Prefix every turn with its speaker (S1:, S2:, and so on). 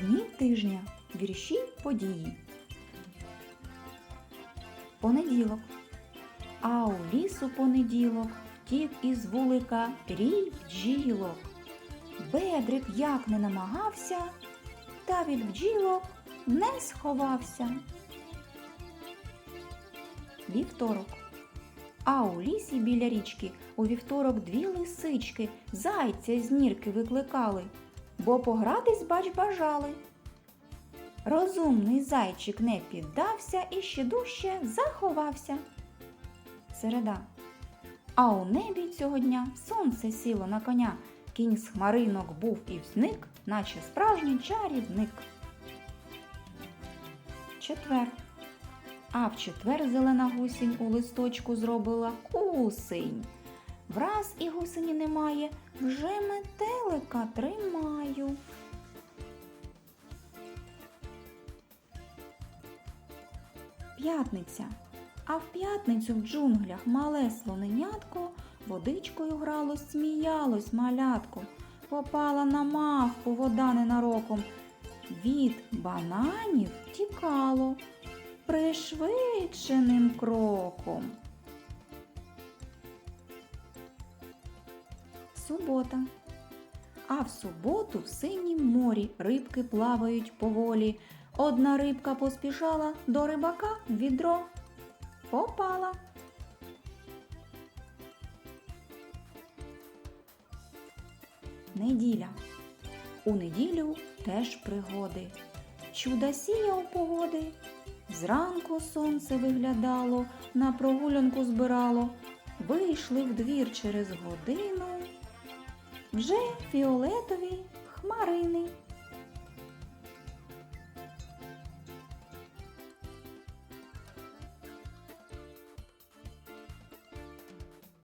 S1: Дні тижня. Вірші події. Понеділок. А у лісу понеділок втік із вулика рій бджілок. Бедрик як не намагався, та від бджілок не сховався. Вівторок. А у лісі біля річки у вівторок дві лисички зайця з нірки викликали, бо погратись бач бажали. Розумний зайчик не піддався і ще дужче заховався. Середа. А у небі цього дня сонце сіло на коня. Кінь з хмаринок був і зник, наче справжній чарівник. Четвер. А в четвер зелена гусінь у листочку зробила кусень. Враз і гусені немає, вже метелика тримаю. П'ятниця. А в п'ятницю в джунглях мале слоненятко водичкою гралось, сміялось малятко. Попала на мавпу вода ненароком. Від бананів тікало пришвидшеним кроком. Субота. А в суботу в синім морі рибки плавають поволі. Одна рибка поспішала до рибака в відро. Попала. Неділя. У неділю теж пригоди. Чуда сіяв погоди. Зранку сонце виглядало, на прогулянку збирало. Вийшли в двір через годину. Вже фіолетові хмарини.